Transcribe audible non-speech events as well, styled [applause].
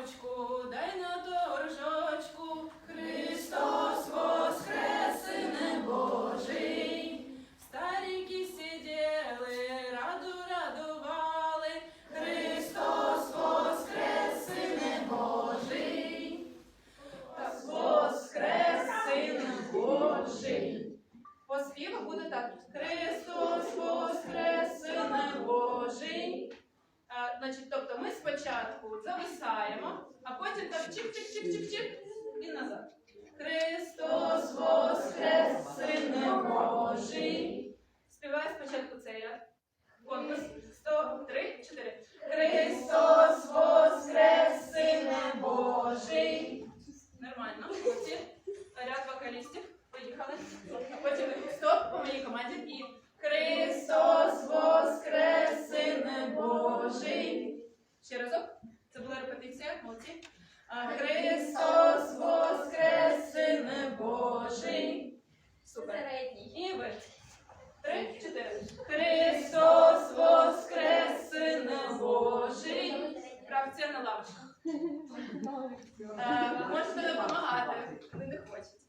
лавочку, дай на торжочку. Христос воскрес, Сине Божий. Старіки сиділи, раду радували. Христос воскрес, Сине Божий. Так, воскрес, Сине Божий. По співу буде так. Христос воскрес, значить, тобто ми спочатку зависаємо, а потім так чик-чик-чик-чик-чик і назад. Христос воскрес, Сине Божий. Співаю спочатку цей ряд. Конкурс. Сто, три, чотири. Христос воскрес, Сине Божий. Нормально. Молодці. Була. Молодці. Христос воскрес, Сине Божий. Супер. І ви. Три, чотири. Христос воскрес, Сине Божий. Фракція на лавочках. [laughs] Можете допомагати, коли не хочуть.